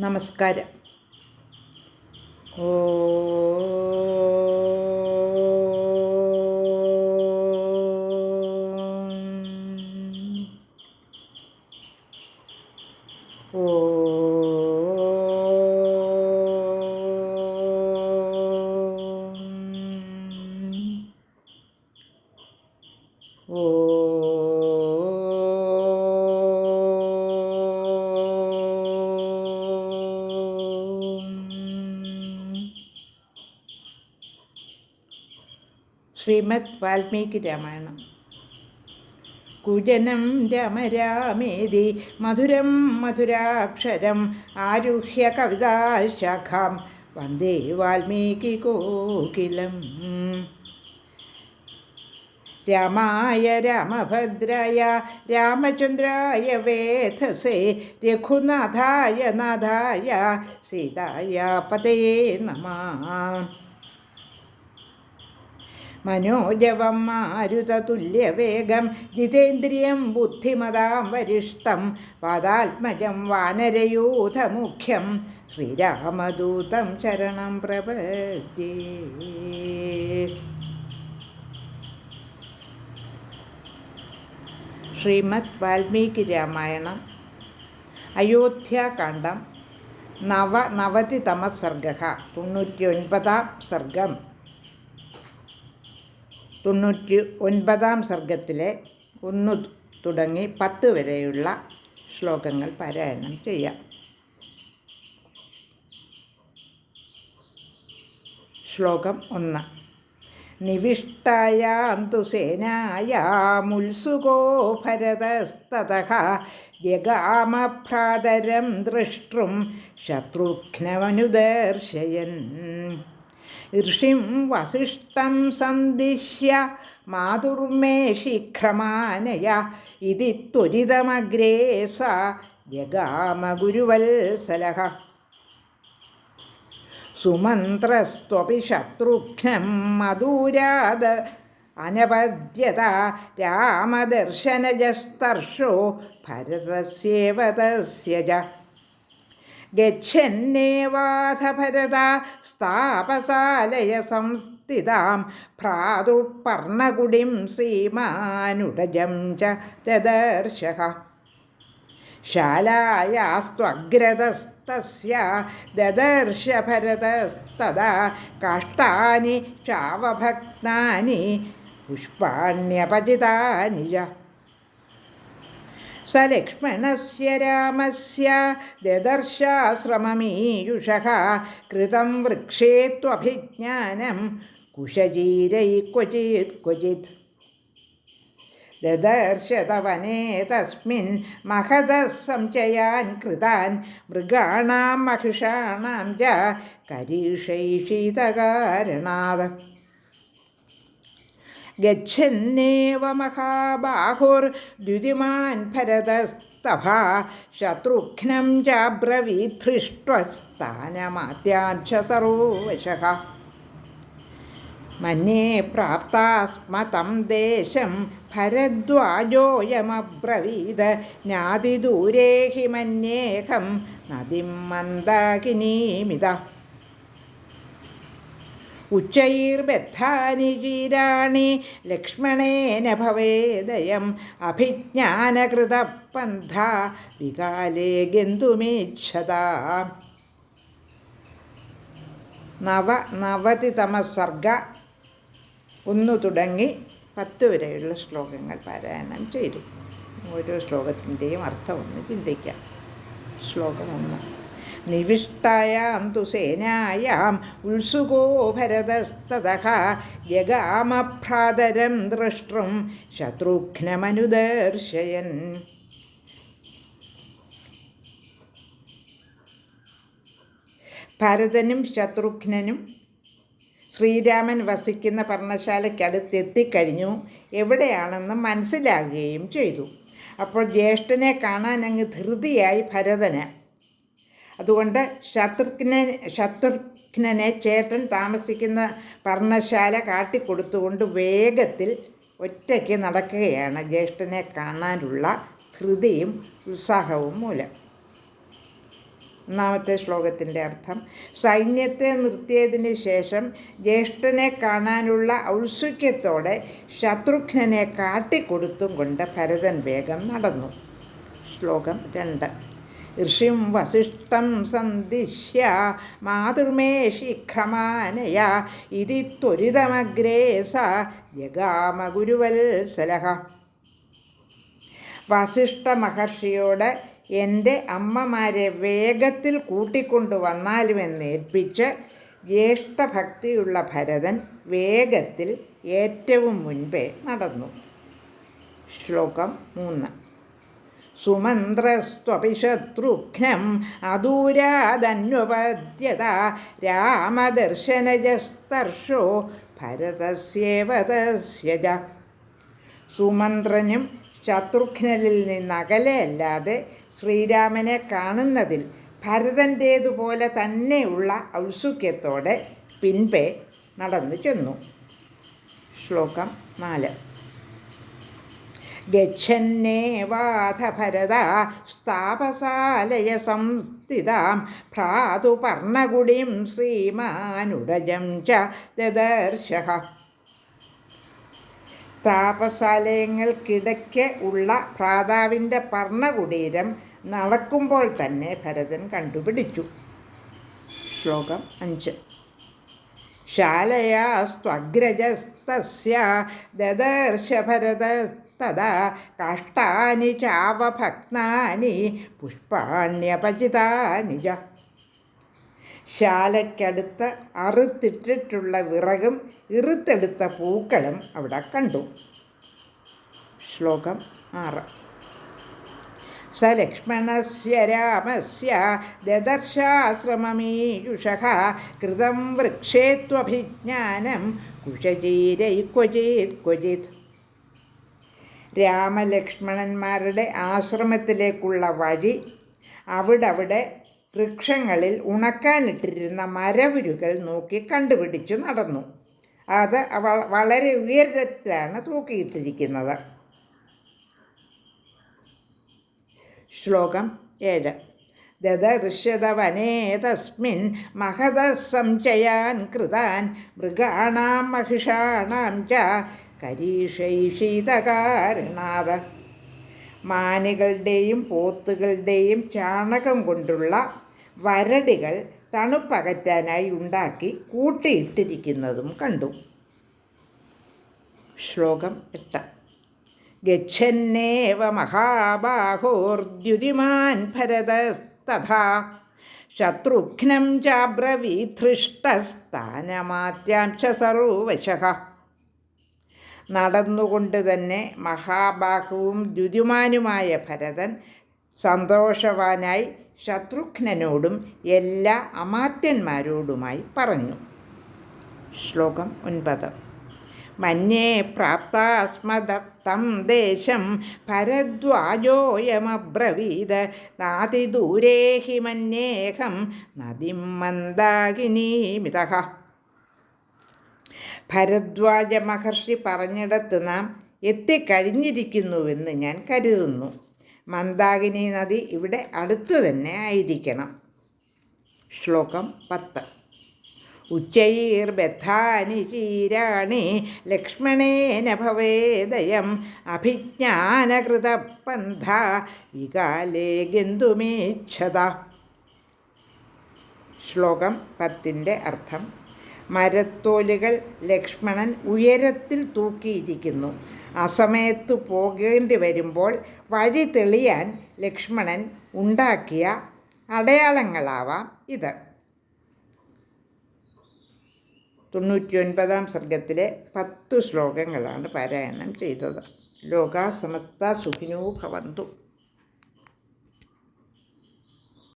നമസ്കാരം. ഓ ശ്രീമദ് വാൽമീകി രാമായണം കുജനം രമരാമേതി മധുരം മധുരാക്ഷരം ആരുഹ്യ കവിതാശാഖാം വന്ദേ വാൽമീകി കോകിലം രാമായ രാമഭദ്രായ രാമചന്ദ്രായ വേധസേ രഘുനാഥായ നാഥായ സീതായ പതയേ നമ മനോജവം മാരുതതുല്യവേഗം ജിതേന്ദ്രിയം ബുദ്ധിമതാം വരിഷ്ടം പാദാത്മജം വാനരയൂഥമുഖ്യം ശ്രീരാമദൂതം ശരണം പ്രപത്തി ശ്രീമദ് വാൽമീകി രാമായണം അയോധ്യാകാന്ഡം നവ നവതിതമസർഗ തൊണ്ണൂറ്റി ഒൻപതാം സർഗം. തൊണ്ണൂറ്റി ഒൻപതാം സർഗത്തിലെ ഒന്ന് തുടങ്ങി പത്ത് വരെയുള്ള ശ്ലോകങ്ങൾ പാരായണം ചെയ്യാം. ശ്ലോകം ഒന്ന്. നിവിഷ്ടായാം തു സേനായാമുത്സുകോ ഭരതസ്തതഃ ജഗാമഭ്രാതരം ദൃഷ്ടം ശത്രുഘ്നമനുദർശയൻ. ഋഷിം വസിഷ്ഠം സന്ദിശ്യ മാതുർമേ ശീഘ്രമാനയ ഇതി ത്വരിതമഗ്രേ സ ജഗാമഗുരുവത്സലഃ സുമന്ത്രസ്ത്വപി ശത്രുഘ്നം മധുരാത് അനപദ്യത രാമദർശനജസ്തർഷോ ഭരതസ്യേവ തസ്യ ഗച്ഛന്നേവാഥ ഭരത സ്ഥാപസാലയ സംസ്ഥിതാം ഭ്രാതുപർണകുടിം ശ്രീമാനുടജം ച ദദർശഃ ശാലായാസ്ത്വഗ്രതസ്തസ്യ ദദർശ ഭരതസ്തദാ കാഷ്ടാനി ചാവഭക്താനി പുഷ്പാണ്യപചിതാനി स लक्ष्मणस्य रामस्य ददर्शाश्रममीयुषः कृतं वृक्षे त्वभिज्ञानं कुशजीरै क्वचित् क्वचित् ददर्शतवने तस्मिन् महतः सञ्चयान् कृतान् मृगाणां महिषाणां च करीषैषीतकारणात् ഗച്ഛന്നേവ മഹാബാഹുർദ്യുതിമാൻ ഭരതസ്തഭ ശത്രുഘ്നം ചാബ്രവീധൃഷ്ടസ്ഥാനമാദ്യാം സർവശഃ. മന്യേ പ്രാപ്താസ്മതം ദേശം ഭരദ്വാജോയമബ്രവീത് ജ്ഞാതിദൂരേ ഹി മന്യേഹം നദിം മന്ദാകിനീമിത. ഉച്ചൈർബദ്ധാനി ജീരാണി ലക്ഷ്മണേന ഭവേദയം അഭിജ്ഞാനകൃതപന്ഥ വികാലേ ഗന്തുമേച്ഛത. നവ നവതി സർഗ ഒന്നു തുടങ്ങി പത്ത് വരെയുള്ള ശ്ലോകങ്ങൾ പാരായണം ചെയ്തു. ഓരോ ശ്ലോകത്തിന്റെയും അർത്ഥം ഒന്ന് ചിന്തിക്കാം. ശ്ലോകം ഒന്ന്. നിവിഷ്ടായാം തു സേനായാം ഉത്സുകോ ഭരതസ്തതഃ ജഗാമഭ്രാതരം ദ്രഷ്ടം ശത്രുഘ്നമനുദർശയൻ. ഭരതനും ശത്രുഘ്നനും ശ്രീരാമൻ വസിക്കുന്ന പർണശാലയ്ക്കടുത്തെത്തിക്കഴിഞ്ഞു. എവിടെയാണെന്ന് മനസ്സിലാകുകയും ചെയ്തു. അപ്പോൾ ജ്യേഷ്ഠനെ കാണാൻ അങ്ങ് ധൃതിയായി ഭരതന് അതുകൊണ്ട് ശത്രുഘ്നെ ശത്രുഘ്നെ ചേട്ടൻ താമസിക്കുന്ന പർണശാല കാട്ടിക്കൊടുത്തുകൊണ്ട് വേഗത്തിൽ ഒറ്റയ്ക്ക് നടക്കുകയാണ് ജ്യേഷ്ഠനെ കാണാനുള്ള ധൃതിയും ഉത്സാഹവും മൂലം. ഒന്നാമത്തെ ശ്ലോകത്തിന്റെ അർത്ഥം സൈന്യത്തെ നിർത്തിയതിന് ശേഷം ജ്യേഷ്ഠനെ കാണാനുള്ള ഔത്സുക്യത്തോടെ ശത്രുഘ്നനെ കാട്ടിക്കൊടുത്തും കൊണ്ട് ഭരതൻ വേഗം നടന്നു. ശ്ലോകം രണ്ട്. ഋഷിം വസിഷ്ഠം സന്ദിശ്യ മാതൃമേ ശീഘ്രമാനയ ഇതി ത്വരിതമഗ്രേ സ ഗുരുവത്സലഹ വസിഷ്ഠ മഹർഷിയോട് എന്റെ അമ്മമാരെ വേഗത്തിൽ കൂട്ടിക്കൊണ്ടുവന്നാലും എന്നേൽപ്പിച്ച് ഏൽപ്പിച്ച് ജ്യേഷ്ഠഭക്തിയുള്ള ഭരതൻ വേഗത്തിൽ ഏറ്റവും മുൻപേ നടന്നു. ശ്ലോകം മൂന്ന്. സുമന്ത്രസ്ത്വപി ശത്രുഘ്നം അദൂരാദന്വപദ്യത രാമദർശനജസ്തർഷോ ഭരതസ്യേവ തസ്യജ. സുമന്ത്രനും ശത്രുഘ്നലിൽ നിന്നകലെയല്ലാതെ ശ്രീരാമനെ കാണുന്നതിൽ ഭരതന്റേതുപോലെ തന്നെയുള്ള ഔത്സുക്യത്തോടെ പിൻപേ നടന്നു ചെന്നു. ശ്ലോകം നാല്. ഗച്ഛന്നേവാധ ഭരത സ്ഥാപസാലയ സംസ്ഥിതാം ഭ്രാതുപർണകുടിം ശ്രീമാനുടജം ച താപസാലയങ്ങൾക്കിടയ്ക്ക് ഉള്ള ഭ്രാതാവിന്റെ പർണകുടീരം നടക്കുമ്പോൾ തന്നെ ഭരതൻ കണ്ടുപിടിച്ചു. ശ്ലോകം അഞ്ച്. ശാലയാസ്ത്വഗ്രജസ്തസ്യ ദദർശ ഭരതസ്തദാ കാഷ്ടാനി ചാവഭക്നാനി പുഷ്പാണ്യപചിതാനി ച ശാലയ്ക്കടുത്ത് അറുത്തിട്ടിട്ടുള്ള വിറകും ഇറുത്തെടുത്ത പൂക്കളും അവിടെ കണ്ടു. ശ്ലോകം ആറ്. സ ലക്ഷ്മണസ്യ രാമസ്യ ദദർശാശ്രമമീയുഷഃ കൃതം വൃക്ഷേത്വഭിജ്ഞാനം കുശചീരൈ ക്വചിത് ക്വചിത്. രാമലക്ഷ്മണന്മാരുടെ ആശ്രമത്തിലേക്കുള്ള വഴി അവിടവിടെ വൃക്ഷങ്ങളിൽ ഉണക്കാനിട്ടിരുന്ന മരവുരുകൾ നോക്കി കണ്ടുപിടിച്ച് നടന്നു. അത് വളരെ ഉയരത്തിലാണ് തൂക്കിയിട്ടിരിക്കുന്നത്. ശ്ലോകം ഏഴ്. ദദർശതവനേ തസ്മിൻ മഹത സംശയാൻ കൃതാൻ മൃഗാണാം മഹിഷാണാം ച കരീഷൈഷീതകാരണാത് മാനുകളുടെയും പോത്തുകളുടെയും ചാണകം കൊണ്ടുള്ള വരടികൾ തണുപ്പകറ്റാനായി ഉണ്ടാക്കി കൂട്ടിയിട്ടിരിക്കുന്നതും കണ്ടു. ശ്ലോകം എട്ട്. ഗച്ഛന്നേവ മഹാബാഹോർദ്യുതിമാൻ ഭരതസ്തഥാ. ശത്രുഘ്നം ചാബ്രവീധൃഷ്ടസ്ഥാനമാത്യാം സർവശഃ. നടന്നുകൊണ്ട് തന്നെ മഹാബാഹുവും ദ്യുതിമാനുമായ ഭരതൻ സന്തോഷവാനായി ശത്രുഘ്നനോടും എല്ലാ അമാത്യന്മാരോടുമായി പറഞ്ഞു. ശ്ലോകം ഒൻപത്. മന്യേ പ്രാപ്തസ്മദത്തം ദേശം ഭരദ്വാജോയമബ്രവീത്. നാതിദൂരേഹി മന്യേഹം നദിം മന്ദാകിനീമിത. ഭരദ്വാജ മഹർഷി പറഞ്ഞിടത്ത് നാം എത്തിക്കഴിഞ്ഞിരിക്കുന്നുവെന്ന് ഞാൻ കരുതുന്നു. മന്ദാകിനി നദി ഇവിടെ അടുത്തു തന്നെ ആയിരിക്കണം. ശ്ലോകം പത്ത്. ഉച്ചൈർബദ്ധാനി ചീരാണി ലക്ഷ്മണേന ഭവേദയം അഭിജ്ഞാനകൃതപന്ഥ വികാലേ ഗന്ധുമേച്ഛത ശ്ലോകം പത്തിന്റെ അർത്ഥം മരത്തോലുകൾ ലക്ഷ്മണൻ ഉയരത്തിൽ തൂക്കിയിരിക്കുന്നു. അസമയത്ത് പോകേണ്ടി വരുമ്പോൾ വഴി തെളിയാൻ ലക്ഷ്മണൻ ഉണ്ടാക്കിയ അടയാളങ്ങളാവാം ഇത്. തൊണ്ണൂറ്റി ഒൻപതാം സർഗത്തിലെ പത്തു ശ്ലോകങ്ങളാണ് പാരായണം ചെയ്തത്. ലോകാ സമസ്ത സുഖിനോ ഭവന്തു.